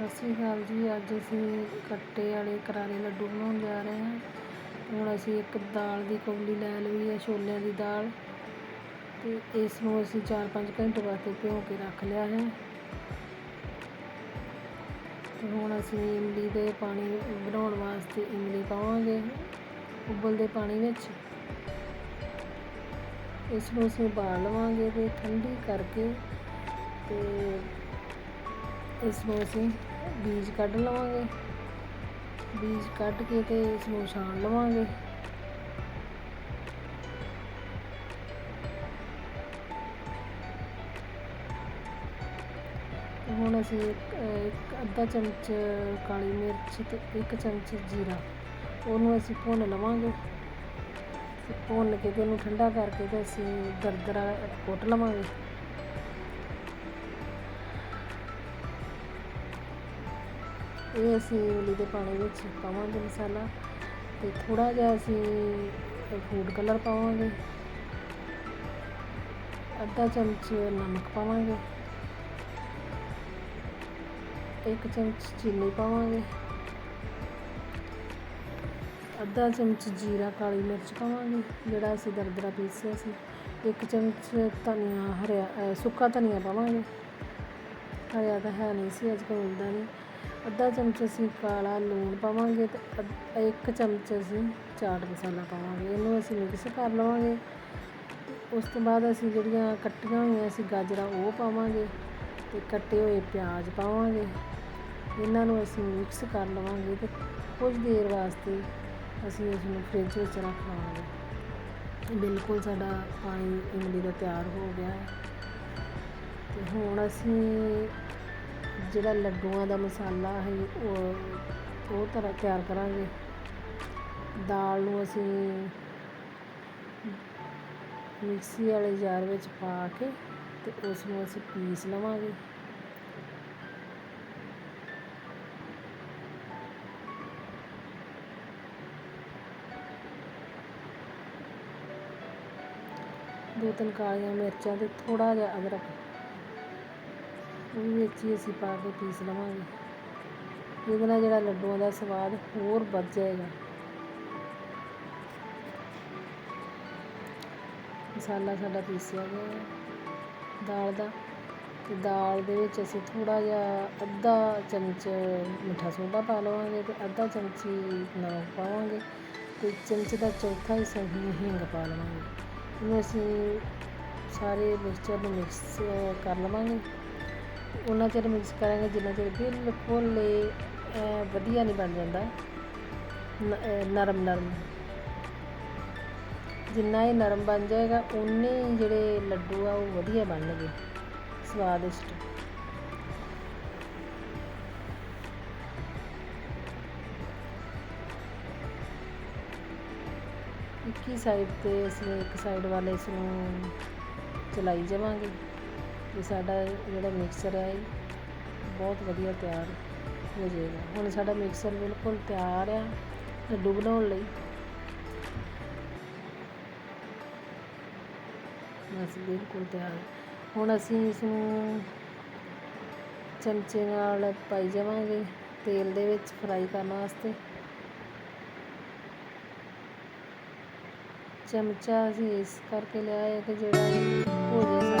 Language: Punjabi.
ਸਤਿ ਸ਼੍ਰੀ ਅਕਾਲ ਜੀ। ਅੱਜ ਅਸੀਂ ਕੱਟੇ ਵਾਲੇ ਕਰਾਰੇ ਲੱਡੂ ਬਣਾਉਣ ਜਾ ਰਹੇ ਹਾਂ। ਹੁਣ ਅਸੀਂ ਇੱਕ ਦਾਲ ਦੀ ਕੌਲੀ ਲੈ ਲਈ ਹੈ ਛੋਲਿਆਂ ਦੀ ਦਾਲ। ਤੇ ਇਸ ਨੂੰ ਅਸੀਂ 4-5 ਘੰਟੇ ਵਾਸਤੇ ਭਿਓ ਕੇ ਰੱਖ ਲਿਆ ਹੈ। ਤੇ ਹੁਣ ਅਸੀਂ ਇਮਲੀ ਦੇ ਪਾਣੀ ਬਣਾਉਣ ਵਾਸਤੇ ਇਮਲੀ ਪਾਵਾਂਗੇ ਉਬਲਦੇ ਪਾਣੀ ਵਿੱਚ। ਇਸ ਨੂੰ ਅਸੀਂ ਉਬਾਲ ਲਵਾਂਗੇ ਤੇ ਠੰਡੀ ਕਰਕੇ ਤੇ ਇਸ ਨੂੰ ਅਸੀਂ ਬੀਜ ਕੱਢ ਲਵਾਂਗੇ। ਬੀਜ ਕੱਢ ਕੇ ਤੇ ਇਸ ਨੂੰ ਛਾਣ ਲਵਾਂਗੇ। ਹੁਣ ਅਸੀਂ ਇੱਕ ਅੱਧਾ ਚਮਚ ਕਾਲੀ ਮਿਰਚ ਤੇ ਇੱਕ ਚਮਚ ਜੀਰਾ, ਉਹਨੂੰ ਅਸੀਂ ਭੁੰਨ ਲਵਾਂਗੇ। ਭੁੰਨ ਕੇ ਤੇ ਉਹਨੂੰ ਠੰਡਾ ਕਰਕੇ ਤੇ ਅਸੀਂ ਦਰਦਰਾ ਕੁੱਟ ਲਵਾਂਗੇ। ਇਹ ਅਸੀਂ ਇਮਲੀ ਦੇ ਪਾਣੀ ਵਿੱਚ ਪਾਵਾਂਗੇ ਮਸਾਲਾ ਤੇ ਥੋੜਾ ਜਿਹਾ ਅਸੀਂ ਫੂਡ ਕਲਰ ਪਾਵਾਂਗੇ। ਅੱਧਾ ਚਮਚ ਨਮਕ ਪਾਵਾਂਗੇ। ਇੱਕ ਚਮਚ ਚੀਨੀ ਪਾਵਾਂਗੇ। ਅੱਧਾ ਚਮਚ ਜੀਰਾ, ਕਾਲੀ ਮਿਰਚ ਪਾਵਾਂਗੇ, ਜਿਹੜਾ ਅਸੀਂ ਦਰਦਰਾ ਪੀਸਿਆ ਸੀ। ਇੱਕ ਚਮਚ ਧਨੀਆ, ਹਰਿਆ ਸੁੱਕਾ ਧਨੀਆ ਪਾਵਾਂਗੇ। ਹਰਿਆ ਤਾਂ ਹੈ ਨਹੀਂ ਸੀ, ਅੱਜ ਕੱਲ੍ਹ ਮਿਲਦਾ ਨਹੀਂ। ਅੱਧਾ ਚਮਚ ਅਸੀਂ ਕਾਲਾ ਲੂਣ ਪਾਵਾਂਗੇ ਤੇ ਅੱਧ- ਇੱਕ ਚਮਚ ਅਸੀਂ ਚਾਟ ਮਸਾਲਾ ਪਾਵਾਂਗੇ। ਇਹਨੂੰ ਅਸੀਂ ਮਿਕਸ ਕਰ ਲਵਾਂਗੇ। ਉਸ ਤੋਂ ਬਾਅਦ ਅਸੀਂ ਜਿਹੜੀਆਂ ਕੱਟੀਆਂ ਹੋਈਆਂ ਅਸੀਂ ਗਾਜਰਾਂ ਉਹ ਪਾਵਾਂਗੇ ਤੇ ਕੱਟੇ ਹੋਏ ਪਿਆਜ਼ ਪਾਵਾਂਗੇ। ਇਹਨਾਂ ਨੂੰ ਅਸੀਂ ਮਿਕਸ ਕਰ ਲਵਾਂਗੇ ਤੇ ਕੁਝ ਦੇਰ ਵਾਸਤੇ ਅਸੀਂ ਇਸ ਨੂੰ ਫ੍ਰਿਜ ਵਿੱਚ ਰੱਖ ਲਵਾਂਗੇ। ਬਿਲਕੁਲ ਸਾਡਾ ਪਾਣੀ ਇਮਲੀ ਦਾ ਤਿਆਰ ਹੋ ਗਿਆ ਹੈ। ਤੇ ਹੁਣ ਅਸੀਂ ਜਿਹੜਾ ਲੱਡੂਆਂ ਦਾ ਮਸਾਲਾ ਹੈ, ਉਹ ਉਹ ਤਰ੍ਹਾਂ ਤਿਆਰ ਕਰਾਂਗੇ। ਦਾਲ ਨੂੰ ਅਸੀਂ ਮਿਕਸੀ ਵਾਲੇ ਜਾਰ ਵਿੱਚ ਪਾ ਕੇ ਤੇ ਉਸ ਨੂੰ ਅਸੀਂ ਪੀਸ ਲਵਾਂਗੇ। ਦੋ ਤਿੰਨ ਕਾਲੀਆਂ ਮਿਰਚਾਂ ਤੇ ਥੋੜਾ ਜਿਹਾ ਅਦਰਕ ਉਹ ਵੀ ਵਿੱਚ ਹੀ ਅਸੀਂ ਪਾ ਕੇ ਪੀਸ ਲਵਾਂਗੇ। ਇਹਦੇ ਨਾਲ ਜਿਹੜਾ ਲੱਡੂਆਂ ਦਾ ਸਵਾਦ ਹੋਰ ਵੱਧ ਜਾਏਗਾ। ਮਸਾਲਾ ਸਾਡਾ ਪੀਸਿਆ ਗਿਆ ਦਾਲ ਦਾ। ਤੇ ਦਾਲ ਦੇ ਵਿੱਚ ਅਸੀਂ ਥੋੜਾ ਜਿਹਾ ਅੱਧਾ ਚਮਚ ਮਿੱਠਾ ਸੋਡਾ ਪਾ ਲਵਾਂਗੇ ਤੇ ਅੱਧਾ ਚਮਚੀ ਨਮਕ ਪਾਵਾਂਗੇ। ਤੇ ਚਮਚ ਦਾ ਚੌਥਾ ਹਿੱਸਾ ਹੀ ਹਿੰਗ ਪਾ ਲਵਾਂਗੇ। ਇਹਨੂੰ ਅਸੀਂ ਸਾਰੇ ਮਿਕਸਚਰ ਨੂੰ ਮਿਕਸ ਕਰ ਲਵਾਂਗੇ। ਉਹਨਾਂ ਚਿਰ ਮਿਕਸ ਕਰਾਂਗੇ, ਜਿੰਨਾ ਚਿਰ ਬਿਲਕੁਲ ਇਹ ਵਧੀਆ ਨਹੀਂ ਬਣ ਜਾਂਦਾ। ਨਰਮ ਨਰਮ। ਜਿੰਨਾ ਇਹ ਨਰਮ ਬਣ ਜਾਏਗਾ ਉਨੇ ਹੀ ਜਿਹੜੇ ਲੱਡੂ ਆ, ਉਹ ਵਧੀਆ ਬਣਨਗੇ। ਸਵਾਦਿਸ਼ਟ। ਇੱਕੀ ਸਾਈਡ ਤੇ ਅਸੀਂ ਇੱਕ ਸਾਈਡ ਵਾਲੇ ਇਸ ਨੂੰ ਚਲਾਈ ਜਾਵਾਂਗੇ। ਤੇ ਸਾਡਾ ਜਿਹੜਾ ਮਿਕਸਰ ਹੈ ਇਹ ਬਹੁਤ ਵਧੀਆ ਤਿਆਰ ਹੋ ਜਾਏਗਾ। ਹੁਣ ਸਾਡਾ ਮਿਕਸਰ ਬਿਲਕੁਲ ਤਿਆਰ ਆ ਲੱਡੂ ਬਣਾਉਣ ਲਈ। ਬਸ ਬਿਲਕੁਲ ਤਿਆਰ। ਹੁਣ ਅਸੀਂ ਇਸ ਨੂੰ ਚਮਚੇ ਨਾਲ ਪਾਈ ਜਾਵਾਂਗੇ ਤੇਲ ਦੇ ਵਿੱਚ ਫਰਾਈ ਕਰਨ ਵਾਸਤੇ। ਚਮਚਾ ਅਸੀਂ ਇਸ ਕਰਕੇ ਲਿਆ ਹੈ ਕਿ ਜਿਹੜਾ ਇਹ